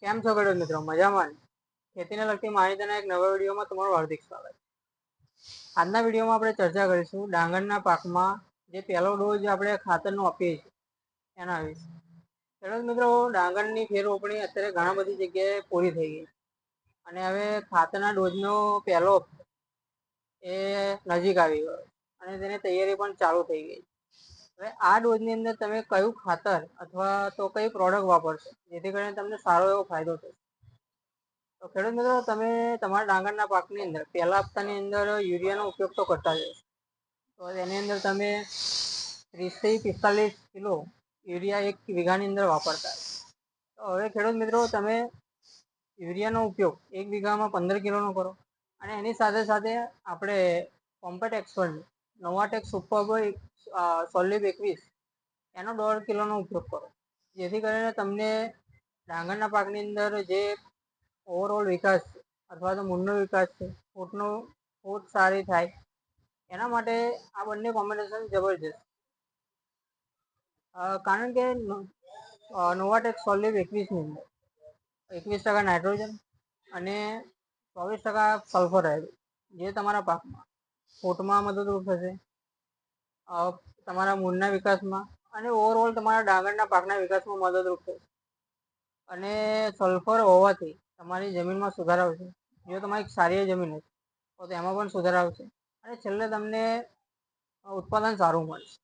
કેમ છો ખેડૂત મિત્રો? મજામાં? ખેતીને લગતી માહિતીના એક નવા વિડીયોમાં તમારું હાર્દિક સ્વાગત. આજના વિડીયોમાં આપણે ચર્ચા કરીશું ડાંગરના પાકમાં જે પહેલો ડોઝ આપણે ખાતરનો આપીએ છીએ, એના વિશે. ખેડૂત મિત્રો, ડાંગરની ફેર રોપણી અત્યારે ઘણા બધી જગ્યાએ પૂરી થઈ ગઈ અને હવે ખાતરના ડોઝનો પહેલો એ નજીક આવી ગયો અને તેની તૈયારી પણ ચાલુ થઈ ગઈ હવે આ ડોઝની અંદર તમે કયું ખાતર અથવા તો કઈ પ્રોડક્ટ વાપરશો, જેથી કરીને તમને સારો એવો ફાયદો થશે. તો ખેડૂત મિત્રો, તમે તમારા ડાંગરના પાકની અંદર, પહેલા હપ્તાની અંદર યુરિયાનો ઉપયોગ તો કરતા જ તો એની અંદર તમે ત્રીસથી પિસ્તાલીસ કિલો યુરિયા એક વીઘાની અંદર વાપરતા તો હવે ખેડૂત મિત્રો, તમે યુરિયાનો ઉપયોગ એક વીઘામાં પંદર કિલોનો કરો અને એની સાથે સાથે આપણે કોમ્પેટ એક્સપર્ટ નોવાટેક સુપર સોલિબ એકવીસ, એનો દોઢ કિલોનો ઉપયોગ કરો. જેથી કરીને તમને ડાંગરના પાકની અંદર જે ઓવરઓલ વિકાસ છે, અથવા તો મૂળનો વિકાસ છે, ફૂટનો, ફૂટ સારી થાય, એના માટે આ બંને કોમ્બિનેશન જબરજસ્ત. કારણ કે નોવાટેક સોલિબ એકવીસની અંદર એકવીસ ટકા નાઇટ્રોજન અને ચોવીસ ટકા સલ્ફર રહેલું જે તમારા પાકમાં. ફૂટમાં મદદરૂપ થશે. તમારા મૂળના વિકાસમાં અને ઓવરઓલ તમારા ડાંગરના પાકના વિકાસમાં મદદરૂપ થશે. અને સલ્ફર હોવાથી તમારી જમીનમાં સુધાર આવશે. જો તમારી સારી જમીન હશે તો તેમાં પણ સુધાર આવશે. અને છેલ્લે તમને ઉત્પાદન સારું મળશે.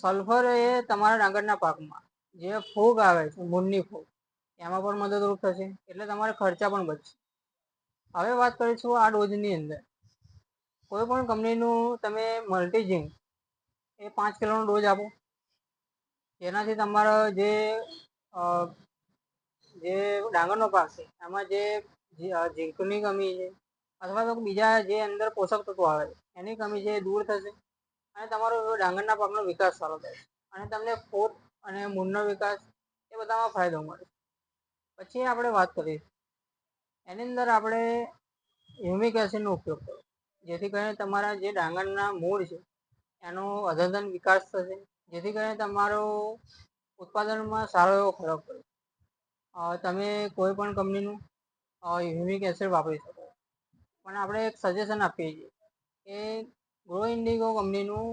સલ્ફર એ તમારા ડાંગરના પાકમાં જે ફૂગ આવે છે, મૂળની ફૂગ એમાં પણ મદદરૂપ થશે. એટલે તમારે ખર્ચા પણ બચશે. હવે વાત કરીશું આ ડોઝની અંદર. કોઈ પણ કંપનીનું તમે મલ્ટીજિંગ એ પાંચ કિલોનો ડોઝ આપો. જેનાથી તમારો જે જે ડાંગરનો પાક છે એમાં જે ઝીંકની કમી છે, અથવા તો બીજા જે અંદર પોષક તત્વો આવે છે, એની કમી છે એ દૂર થશે અને તમારો ડાંગરના પાકનો વિકાસ સારો થશે અને તમને ફોટ અને મૂળનો વિકાસ એ બધામાં ફાયદો મળે પછી આપણે વાત કરીએ. એની અંદર આપણે હ્યુમિક એસિડનો ઉપયોગ કરો. જેથી કરીને તમારા જે ડાંગરના મૂળ છે, એનો અદ્યતન વિકાસ થશે. જેથી કરીને તમારો ઉત્પાદનમાં સારો એવો ફરક પડે. તમે કોઈ પણ કંપનીનું હ્યુમિક એસિડ વાપરી શકો. પણ આપણે એક સજેશન આપીએ છીએ કે ગ્રો ઇન્ડિગો કંપનીનું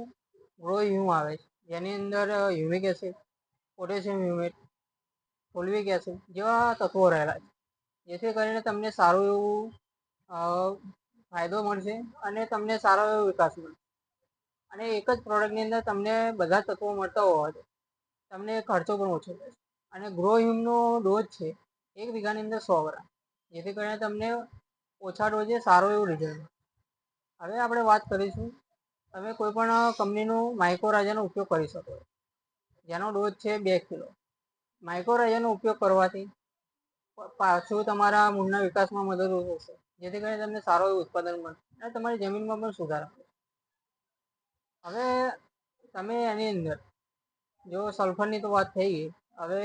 ગ્રો હ્યુમ આવે છે. જેની અંદર humic acid, potassium humate fulvic acid જેવા તત્વો રહેલા છે. જેથી કરીને તમને સારું એવું ફાયદો મળશે અને તમને સારો એવો વિકાસ મળશે. અને એક જ પ્રોડક્ટની અંદર તમને બધા તત્વો મળતા હોવાથી તમને ખર્ચો પણ ઓછો થશે અને ગ્રો હ્યુમનો ડોઝ છે એક વીઘાની અંદર સો ગ્રામ. જેથી કરીને તમને ઓછા ડોઝે સારો એવું રિઝલ્ટ હવે આપણે વાત કરીશું, તમે કોઈ પણ કંપનીનું માઇક્રોરાજાનો ઉપયોગ કરી શકો જેનો ડોઝ છે બે કિલો. માઇક્રોરાજાનો ઉપયોગ કરવાથી પાછું તમારા મૂળના વિકાસમાં મદદરૂપ થશે. જેથી કરીને તમને સારું એવું ઉત્પાદન મળશે અને તમારી જમીનમાં પણ સુધારો. હવે તમે એની અંદર, જો સલ્ફરની તો વાત થઈ ગઈ, હવે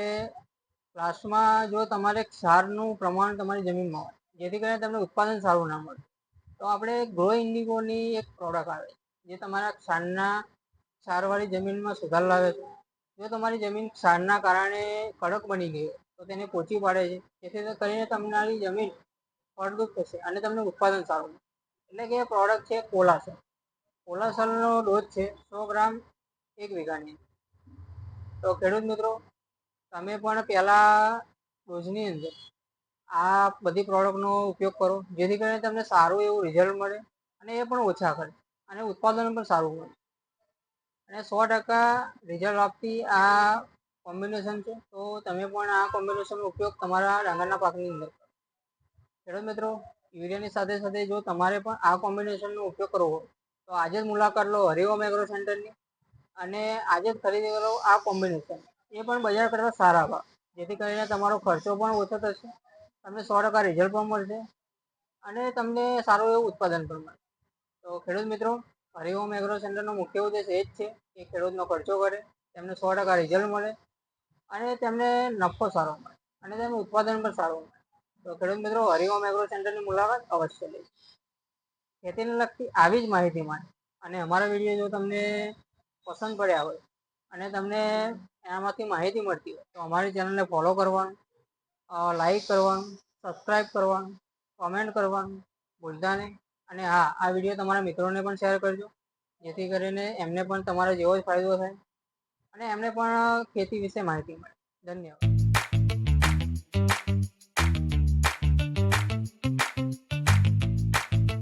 લાસ્ટમાં જો તમારે ક્ષારનું પ્રમાણ તમારી જમીનમાં હોય, જેથી કરીને તમને ઉત્પાદન સારું ના મળે, તો આપણે ગ્રો ઇન્ડિગોની એક પ્રોડક્ટ આવે, જે તમારા ક્ષારના, ક્ષારવાળી જમીનમાં સુધાર લાવે છે. જો તમારી જમીન ક્ષારના કારણે કડક બની ગઈ તો તેને પોચી પાડે છે. જેથી કરીને તમારી જમીન ફળદ્રુપ થશે અને તમને ઉત્પાદન સારું એટલે કે પ્રોડક્ટ છે કોલાસર કોલાસલનો ડોઝ છે સો ગ્રામ એક વીઘાની. તો ખેડૂત મિત્રો, તમે પણ પહેલાં ડોઝની અંદર આ બધી પ્રોડક્ટનો ઉપયોગ કરો, જેથી કરીને તમને સારું એવું રિઝલ્ટ મળે અને એ પણ ઓછા ખર્ચ અને ઉત્પાદન પણ સારું મળે. અને સો ટકા રિઝલ્ટ આપતી આ કોમ્બિનેશન છે, તો તમે પણ આ કોમ્બિનેશનનો ઉપયોગ તમારા ડાંગરના પાકની અંદર કરો. ખેડૂત મિત્રો, યુરિયાની સાથે સાથે જો તમારે પણ આ કોમ્બિનેશનનો ઉપયોગ કરવો તો આજે જ મુલાકાત લો હરિઓમ એગ્રો સેન્ટરની અને આજે જ ખરીદી કરો આ કોમ્બિનેશન એ પણ બજાર કરતાં સારા ભાવ. જેથી કરીને તમારો ખર્ચો પણ ઓછો થશે, તમને સો ટકા રિઝલ્ટ પણ મળશે અને તમને સારું એવું ઉત્પાદન પણ મળશે. તો ખેડૂત મિત્રો હરિઓમ એગ્રો સેન્ટરનો મુખ્ય ઉદ્દેશ એ જ છે કે ખેડૂતનો ખર્ચો કરે, તેમને સો ટકા રિઝલ્ટ મળે અને તેમને નફો સારો મળે અને તેનું ઉત્પાદન પણ સારું મળે. તો ખેડૂત મિત્રો હરિઓમ એગ્રો સેન્ટરની મુલાકાત અવશ્ય લેજો. ખેતીને લગતી આવી જ માહિતી માટે અને અમારા વીડિયો જો તમને પસંદ પડ્યા હોય અને તમને એનામાંથી માહિતી મળતી હોય તો અમારી ચેનલને ફોલો કરવાનું લાઈક કરવાનું સબસ્ક્રાઈબ કરવાનું કોમેન્ટ કરવાનું ભૂલતા નહીં અને હા, આ વીડિયો તમારા મિત્રોને પણ શેર કરજો, જેથી કરીને એમને પણ તમારા જેવો જ ફાયદો થાય અને એમને પણ ખેતી વિશે માહિતી મળે. ધન્યવાદ.